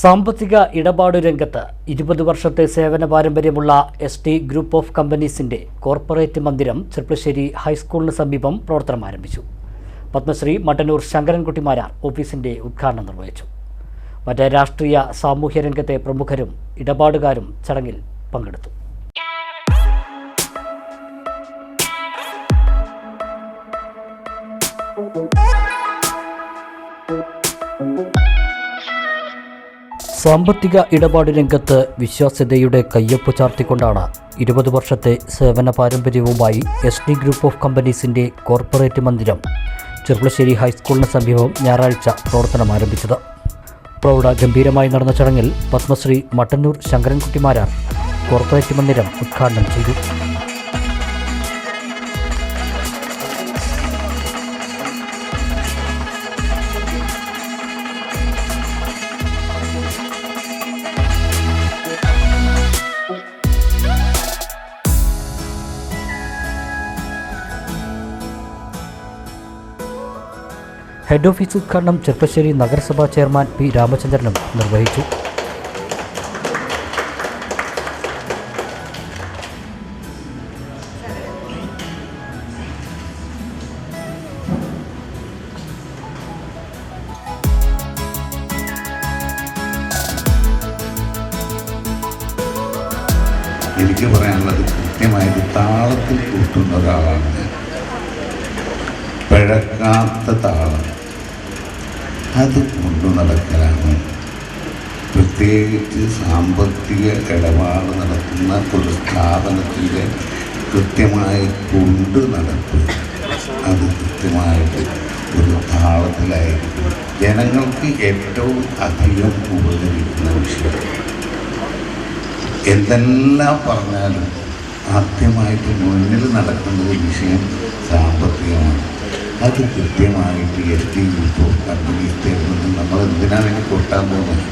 സാമ്പത്തിക ഇടപാടു രംഗത്ത് ഇരുപത് വർഷത്തെ സേവന പാരമ്പര്യമുള്ള എസ് ടി ഗ്രൂപ്പ് ഓഫ് കമ്പനീസിന്റെ കോർപ്പറേറ്റ് മന്ദിരം ചെർപ്പശ്ശേരി ഹൈസ്കൂളിന് സമീപം പ്രവർത്തനം ആരംഭിച്ചു. പത്മശ്രീ മട്ടന്നൂർ ശങ്കരൻകുട്ടിമാരാർ ഓഫീസിന്റെ ഉദ്ഘാടനം നിർവഹിച്ചു. മറ്റ് രാഷ്ട്രീയ സാമൂഹ്യ രംഗത്തെ പ്രമുഖരും ഇടപാടുകാരും ചടങ്ങിൽ പങ്കെടുത്തു. സാമ്പത്തിക ഇടപാട് രംഗത്ത് വിശ്വാസ്യതയുടെ കയ്യൊപ്പ് ചാർത്തിക്കൊണ്ടാണ് ഇരുപത് വർഷത്തെ സേവന പാരമ്പര്യവുമായി എസ് ഡി ഗ്രൂപ്പ് ഓഫ് കമ്പനീസിന്റെ കോർപ്പറേറ്റ് മന്ദിരം ചെറുപ്പശ്ശേരി ഹൈസ്കൂളിന് സമീപം ഞായറാഴ്ച പ്രവർത്തനം ആരംഭിച്ചത്. പ്രൗഢ ഗംഭീരമായി നടന്ന ചടങ്ങിൽ പത്മശ്രീ മട്ടന്നൂർ ശങ്കരൻകുട്ടിമാരാർ കോർപ്പറേറ്റ് മന്ദിരം ഉദ്ഘാടനം ചെയ്തു. ഹെഡ് ഓഫീസ് ഉദ്ഘാടനം ചെർപ്പശ്ശേരി നഗരസഭാ ചെയർമാൻ പി രാമചന്ദ്രനും നിർവഹിച്ചു. എനിക്ക് പറയാനുള്ളത് കൃത്യമായിട്ട് താളത്തിൽ കൂട്ടുന്ന ഒരാളാണ് പിഴക്കാത്ത താളം അത് കൊണ്ടു നടക്കലാണ്. പ്രത്യേകിച്ച് സാമ്പത്തിക ഇടപാട് നടത്തുന്ന ഒരു സ്ഥാപനത്തിന്റെ കൃത്യമായി കൊണ്ടു നടപ്പ് അത് കൃത്യമായിട്ട് ഒരു താളത്തിലായിരിക്കും. ജനങ്ങൾക്ക് ഏറ്റവും അധികം ഉപകരിക്കുന്ന വിഷയം. എന്തെല്ലാം പറഞ്ഞാലും ആദ്യമായിട്ട് മുന്നിൽ നടക്കുന്ന ഒരു വിഷയം സാമ്പത്തികമാണ്. അത് കൃത്യമായിട്ട് എസ് ടി ഗ്രൂപ്പ് കമ്മ്യൂണിസ്റ്റ് നമ്മൾ എന്തിനാണ് ഇനി കൊട്ടാൻ പോകുന്നത്?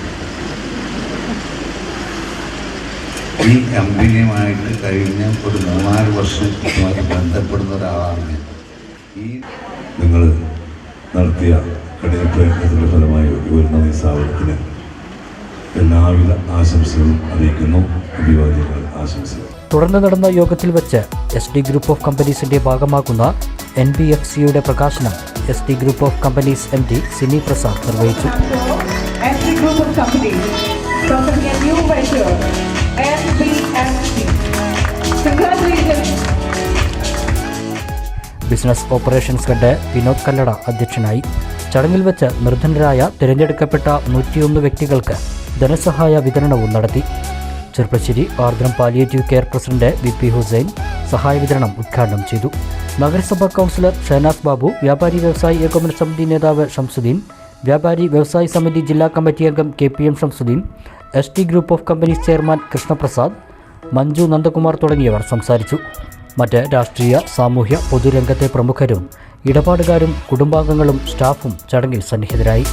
ഈ കമ്പനിയുമായിട്ട് കഴിഞ്ഞ ഒരു മൂന്നാൽ വർഷം ബന്ധപ്പെടുന്ന ഒരാളാണ് ഈ നിങ്ങൾ നടത്തിയ കഠിന ഫലമായി ഉയർന്ന ഈ സ്ഥാപനത്തിന് എല്ലാവിധ ആശംസകളും അറിയിക്കുന്നു. അഭിവാദ്യങ്ങൾ ആശംസകൾ. തുടർന്ന് നടന്ന യോഗത്തിൽ വെച്ച് എസ് ഡി ഗ്രൂപ്പ് ഓഫ് കമ്പനീസിന്റെ ഭാഗമാകുന്ന എൻ ബി എഫ് സിയുടെ പ്രകാശനം S T group of companies M D Cini Prasad നിർവഹിച്ചു. Business operations head Vinod Kallada അധ്യക്ഷനായി. ചടങ്ങിൽ വെച്ച് നിർധനരായ തിരഞ്ഞെടുക്കപ്പെട്ട നൂറ്റിയൊന്ന് വ്യക്തികൾക്ക് ധനസഹായ വിതരണവും നടത്തി. Cherpulassery Ardram palliative care president V P Hussain സഹായ വിതരണം ഉദ്ഘാടനം ചെയ്തു. നഗരസഭാ കൗൺസിലർ ഷഹനാസ് ബാബു വ്യാപാരി വ്യവസായി ഏകോപന സമിതി നേതാവ് ഷംസുദ്ദീൻ വ്യാപാരി വ്യവസായി സമിതി ജില്ലാ കമ്മിറ്റി അംഗം K P M Shamsuddin S T group of companies chairman Krishnaprasad Manju Nandakumar തുടങ്ങിയവർ സംസാരിച്ചു. മറ്റ് രാഷ്ട്രീയ സാമൂഹ്യ പൊതുരംഗത്തെ പ്രമുഖരും ഇടപാടുകാരും കുടുംബാംഗങ്ങളും സ്റ്റാഫും ചടങ്ങിൽ സന്നിഹിതരായി.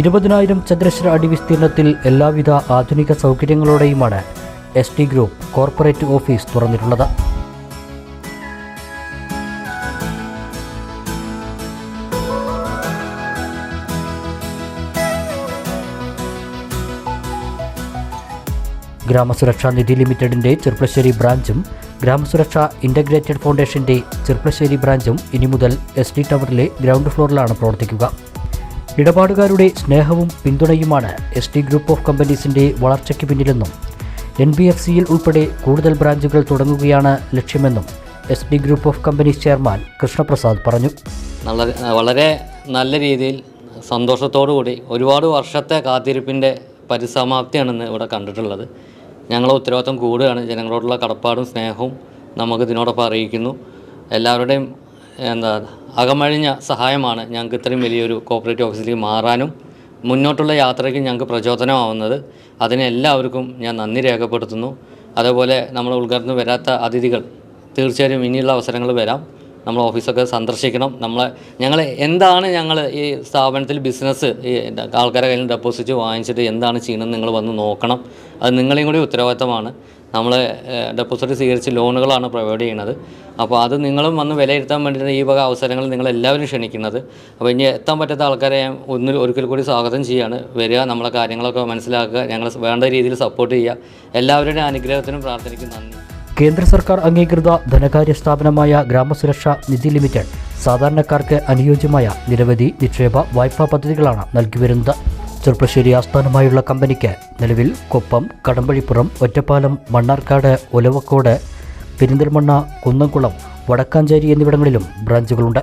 ഇരുപതിനായിരം ചതുരശ്ര അടി വിസ്തീർണത്തിൽ എല്ലാവിധ ആധുനിക സൗകര്യങ്ങളോടെയുമാണ് S T group corporate office തുറന്നിട്ടുള്ളത്. ഗ്രാമസുരക്ഷാ Nidhi ലിമിറ്റഡിന്റെ ചെർപ്പശ്ശേരി ബ്രാഞ്ചും ഗ്രാമസുരക്ഷാ ഇന്റഗ്രേറ്റഡ് ഫൗണ്ടേഷന്റെ ചെർപ്പശ്ശേരി ബ്രാഞ്ചും ഇനി മുതൽ എസ് ഡി ടവറിലെ ഗ്രൗണ്ട് ഫ്ലോറിലാണ് പ്രവർത്തിക്കുക. ഇടപാടുകാരുടെ സ്നേഹവും പിന്തുണയുമാണ് എസ് ടി ഗ്രൂപ്പ് ഓഫ് കമ്പനീസിന്റെ വളർച്ചയ്ക്ക് പിന്നിലെന്നും എൻ ബി എഫ് സിയിൽ ഉൾപ്പെടെ കൂടുതൽ ബ്രാഞ്ചുകൾ തുടങ്ങുകയാണ് ലക്ഷ്യമെന്നും S D group of companies chairman Krishnaprasad പറഞ്ഞു. വളരെ വളരെ നല്ല രീതിയിൽ സന്തോഷത്തോടു കൂടി ഒരുപാട് വർഷത്തെ കാത്തിരിപ്പിന്റെ പരിസമാപ്തിയാണെന്ന് ഇവിടെ കണ്ടിട്ടുള്ളത്. ഞങ്ങളെ ഉത്തരവാദിത്വം കൂടുകയാണ്. ജനങ്ങളോടുള്ള കടപ്പാടും സ്നേഹവും നമുക്ക് ഇതിനോടൊപ്പം അറിയിക്കുന്നു. എല്ലാവരുടെയും എന്താ അകമഴിഞ്ഞ സഹായമാണ് ഞങ്ങൾക്ക് ഇത്രയും വലിയൊരു കോപ്പറേറ്റീവ് ഓഫീസിലേക്ക് മാറാനും മുന്നോട്ടുള്ള യാത്രയ്ക്ക് ഞങ്ങൾക്ക് പ്രചോദനമാവുന്നത്. അതിനെല്ലാവർക്കും ഞാൻ നന്ദി രേഖപ്പെടുത്തുന്നു. അതേപോലെ നമ്മൾ ഉൾക്കടന്ന് വരാത്ത അതിഥികൾ തീർച്ചയായും ഇനിയുള്ള അവസരങ്ങൾ വരാം. നമ്മൾ ഓഫീസൊക്കെ സന്ദർശിക്കണം. നമ്മളെ ഞങ്ങൾ എന്താണ് ഞങ്ങൾ ഈ സ്ഥാപനത്തിൽ ബിസിനസ് ഈ ആൾക്കാരെ കയ്യിൽ ഡെപ്പോസിറ്റ് വാങ്ങിച്ചിട്ട് എന്താണ് ചെയ്യുന്നത് നിങ്ങൾ വന്ന് നോക്കണം. അത് നിങ്ങളെയും കൂടി ഉത്തരവാദിത്തമാണ്. നമ്മൾ ഡെപ്പോസിറ്റ് സ്വീകരിച്ച് ലോണുകളാണ് പ്രൊവൈഡ് ചെയ്യുന്നത്. അപ്പോൾ അത് നിങ്ങളും വന്ന് വിലയിരുത്താൻ വേണ്ടിയിട്ട് ഈ വക അവസരങ്ങൾ നിങ്ങളെല്ലാവരും ക്ഷണിക്കുന്നത്. അപ്പോൾ ഇനി എത്താൻ പറ്റാത്ത ആൾക്കാരെ ഞാൻ ഒന്നിൽ ഒരിക്കൽ കൂടി സ്വാഗതം ചെയ്യാണ്. വരിക നമ്മളെ കാര്യങ്ങളൊക്കെ മനസ്സിലാക്കുക ഞങ്ങൾ വേണ്ട രീതിയിൽ സപ്പോർട്ട് ചെയ്യുക. എല്ലാവരുടെയും അനുഗ്രഹത്തിനും പ്രാർത്ഥനയ്ക്കും നന്ദി. കേന്ദ്ര സർക്കാർ അംഗീകൃത ധനകാര്യ സ്ഥാപനമായ ഗ്രാമസുരക്ഷാ നിധി ലിമിറ്റഡ് സാധാരണക്കാർക്ക് അനുയോജ്യമായ നിരവധി നിക്ഷേപ വായ്പാ പദ്ധതികളാണ് നൽകി വരുന്നത്. ചെറുപ്പശ്ശേരി ആസ്ഥാനമായുള്ള കമ്പനിക്ക് നിലവിൽ കൊപ്പം കടമ്പഴിപ്പുറം ഒറ്റപ്പാലം മണ്ണാർക്കാട് ഒലവക്കോട് പെരിന്തൽമണ്ണ കുന്നംകുളം വടക്കാഞ്ചേരി എന്നിവിടങ്ങളിലും ബ്രാഞ്ചുകളുണ്ട്.